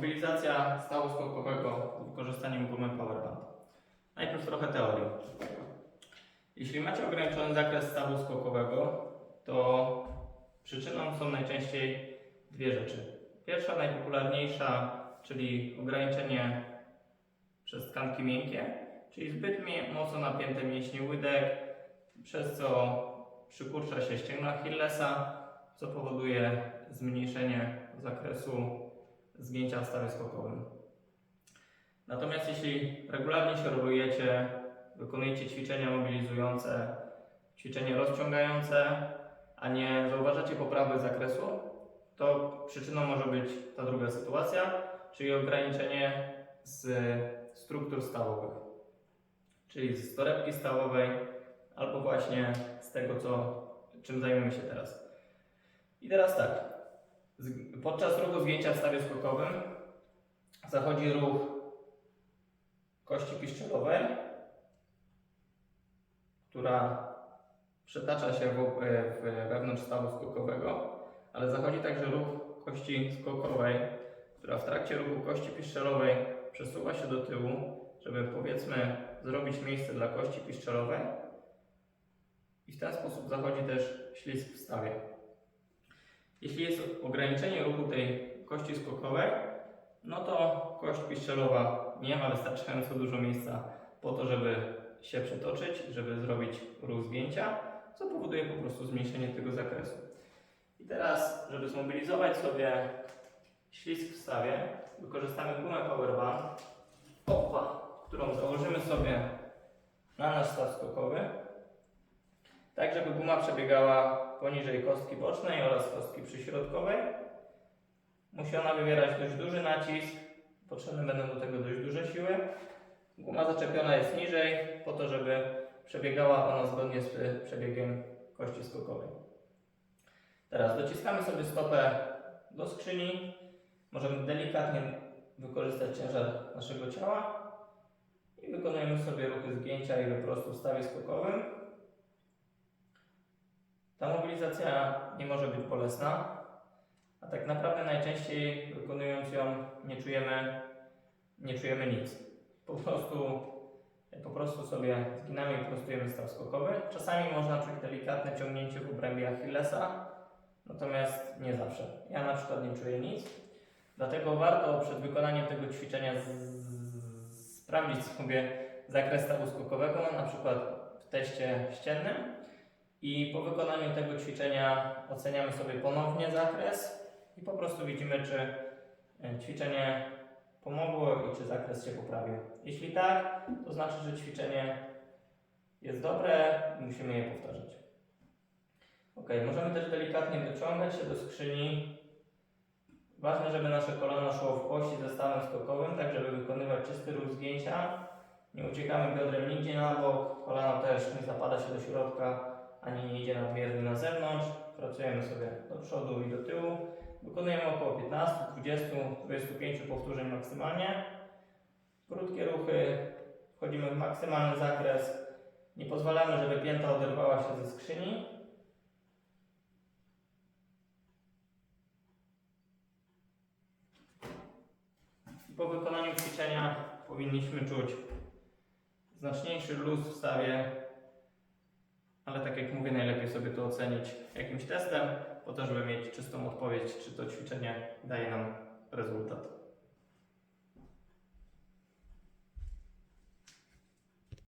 Mobilizacja stawu skokowego z wykorzystaniem gumy Powerband. Najpierw trochę teorii. Jeśli macie ograniczony zakres stawu skokowego, to przyczyną są najczęściej dwie rzeczy. Pierwsza, najpopularniejsza, czyli ograniczenie przez tkanki miękkie, czyli zbyt mocno napięte mięśnie łydek, przez co przykurcza się ścięgno Achillesa, co powoduje zmniejszenie zakresu zgięcia w stawie skokowym. Natomiast jeśli regularnie się rolujecie, wykonujecie ćwiczenia mobilizujące, ćwiczenie rozciągające, a nie zauważacie poprawy zakresu, to przyczyną może być ta druga sytuacja, czyli ograniczenie z struktur stawowych, czyli z torebki stawowej, albo właśnie z tego, co, czym zajmiemy się teraz. I teraz tak, podczas ruchu zgięcia w stawie skokowym zachodzi ruch kości piszczelowej, która przetacza się w, wewnątrz stawu skokowego, ale zachodzi także ruch kości skokowej, która w trakcie ruchu kości piszczelowej przesuwa się do tyłu, żeby powiedzmy zrobić miejsce dla kości piszczelowej i w ten sposób zachodzi też ślizg w stawie. Jeśli jest ograniczenie ruchu tej kości skokowej, no to kość piszczelowa nie ma wystarczająco dużo miejsca po to, żeby się przetoczyć, żeby zrobić ruch zgięcia, co powoduje po prostu zmniejszenie tego zakresu. I teraz, żeby zmobilizować sobie ślizg w stawie, wykorzystamy gumę Powerband, opa, którą założymy sobie na nasz staw skokowy, tak żeby guma przebiegała poniżej kostki bocznej oraz kostki przyśrodkowej. Musi ona wywierać dość duży nacisk, potrzebne będą do tego dość duże siły. Guma zaczepiona jest niżej, po to, żeby przebiegała ona zgodnie z przebiegiem kości skokowej. Teraz dociskamy sobie stopę do skrzyni. Możemy delikatnie wykorzystać ciężar naszego ciała i wykonujemy sobie ruchy zgięcia i wyprostu w stawie skokowym. Ta mobilizacja nie może być bolesna, a tak naprawdę najczęściej wykonując ją nie czujemy, nie czujemy nic. Po prostu, po prostu sobie zginamy i prostujemy staw skokowy. Czasami można czuć delikatne ciągnięcie w obrębie Achillesa, natomiast nie zawsze. Ja na przykład nie czuję nic. Dlatego warto przed wykonaniem tego ćwiczenia sprawdzić sobie zakres stawu skokowego, na przykład w teście ściennym. I po wykonaniu tego ćwiczenia oceniamy sobie ponownie zakres i po prostu widzimy, czy e, ćwiczenie pomogło i czy zakres się poprawił. Jeśli tak, to znaczy, że ćwiczenie jest dobre i musimy je powtarzać. Ok, możemy też delikatnie dociągać się do skrzyni. Ważne, żeby nasze kolano szło w kości ze stawem skokowym, tak żeby wykonywać czysty ruch zgięcia. Nie uciekamy biodrem nigdzie na bok, kolano też nie zapada się do środka, ani nie idzie nadmiernie na zewnątrz. Pracujemy sobie do przodu i do tyłu. Wykonujemy około 15, 20, 25 powtórzeń maksymalnie. Krótkie ruchy, wchodzimy w maksymalny zakres. Nie pozwalamy, żeby pięta oderwała się ze skrzyni. I Po wykonaniu ćwiczenia powinniśmy czuć znaczniejszy luz w stawie, ale tak jak mówię, najlepiej sobie to ocenić jakimś testem, po to, żeby mieć czystą odpowiedź, czy to ćwiczenie daje nam rezultat.